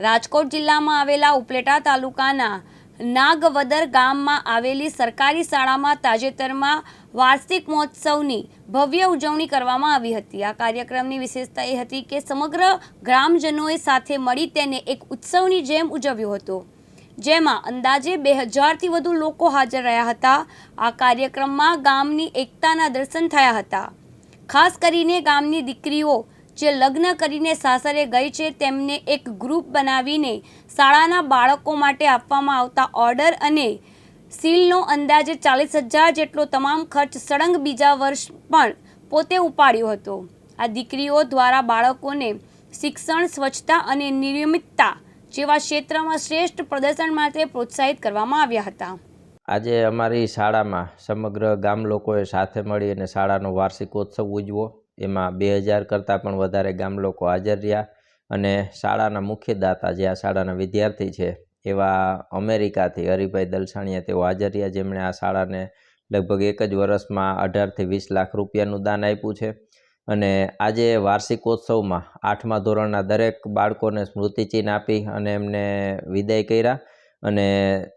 રાજકોટ જિલ્લામાં આવેલા ઉપલેટા તાલુકાના નાગવદર ગામમાં આવેલી સરકારી શાળામાં તાજેતરમાં વાર્ષિક મહોત્સવની ભવ્ય ઉજવણી કરવામાં આવી હતી. આ કાર્યક્રમની વિશેષતા એ હતી કે સમગ્ર ગ્રામજનોએ સાથે મળી તેને એક ઉત્સવની જેમ ઉજવ્યો હતો. જેમાં અંદાજે બે હજારથી વધુ લોકો હાજર રહ્યા હતા. આ કાર્યક્રમમાં ગામની એકતાના દર્શન થયા હતા. ખાસ કરીને ગામની દીકરીઓ જે લગ્ન કરીને સાસરે ગઈ છે, તેમને એક ગ્રુપ બનાવીને શાળાના બાળકો માટે આપવામાં આવતા ઓર્ડર અને સીલનો અંદાજે ચાલીસ હજાર જેટલો તમામ ખર્ચ સળંગ બીજા વર્ષ પણ પોતે ઉપાડ્યો હતો. આ દીકરીઓ દ્વારા બાળકોને શિક્ષણ, સ્વચ્છતા અને નિયમિતતા જેવા ક્ષેત્રમાં શ્રેષ્ઠ પ્રદર્શન માટે પ્રોત્સાહિત કરવામાં આવ્યા હતા. આજે અમારી શાળામાં સમગ્ર ગામ લોકોએ સાથે મળી અને શાળાનો વાર્ષિકોત્સવ ઉજવો એમાં બે હજાર કરતાં પણ વધારે ગામ લોકો હાજર રહ્યા અને શાળાના મુખ્ય દાતા જે આ શાળાના વિદ્યાર્થી છે, એવા અમેરિકાથી હરિભાઈ દલસાણીયા તેઓ હાજર રહ્યા. જેમણે આ શાળાને લગભગ એક જ વર્ષમાં અઢારથી વીસ લાખ રૂપિયાનું દાન આપ્યું છે. અને આજે વાર્ષિકોત્સવમાં આઠમા ધોરણના દરેક બાળકોને સ્મૃતિચિહ્ન આપી અને એમને વિદાય કર્યા. અને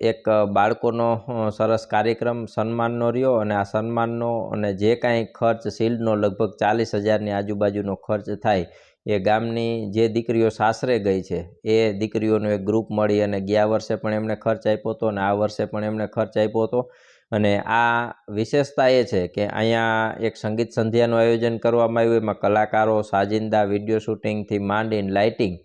એક બાળકોનો સરસ કાર્યક્રમ સન્માનનો રહ્યો અને આ સન્માનનો અને જે કાંઈ ખર્ચ શિલ્ડનો લગભગ ચાલીસ હજારની આજુબાજુનો ખર્ચ થાય, એ ગામની જે દીકરીઓ સાસરે ગઈ છે, એ દીકરીઓનું એક ગ્રુપ મળી અને ગયા વર્ષે પણ એમણે ખર્ચ આપ્યો હતો અને આ વર્ષે પણ એમણે ખર્ચ આપ્યો હતો. અને આ વિશેષતા એ છે કે અહીંયા એક સંગીત સંધ્યાનું આયોજન કરવામાં આવ્યું, એમાં કલાકારો, સાજિંદા, વીડિયો શૂટિંગથી માંડીને લાઇટિંગ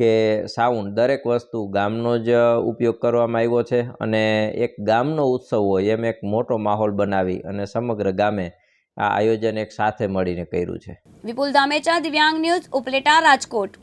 કે સાઉન્ડ દરેક વસ્તુ ગામનો જ ઉપયોગ કરવામાં આવ્યો છે અને એક ગામનો ઉત્સવ હોય એમ એક મોટો માહોલ બનાવી અને સમગ્ર ગામે આ આયોજન એક સાથે મળીને કર્યું છે. વિપુલ ધામેચા દિવ્યાંગ ન્યૂઝ, ઉપલેટા, રાજકોટ.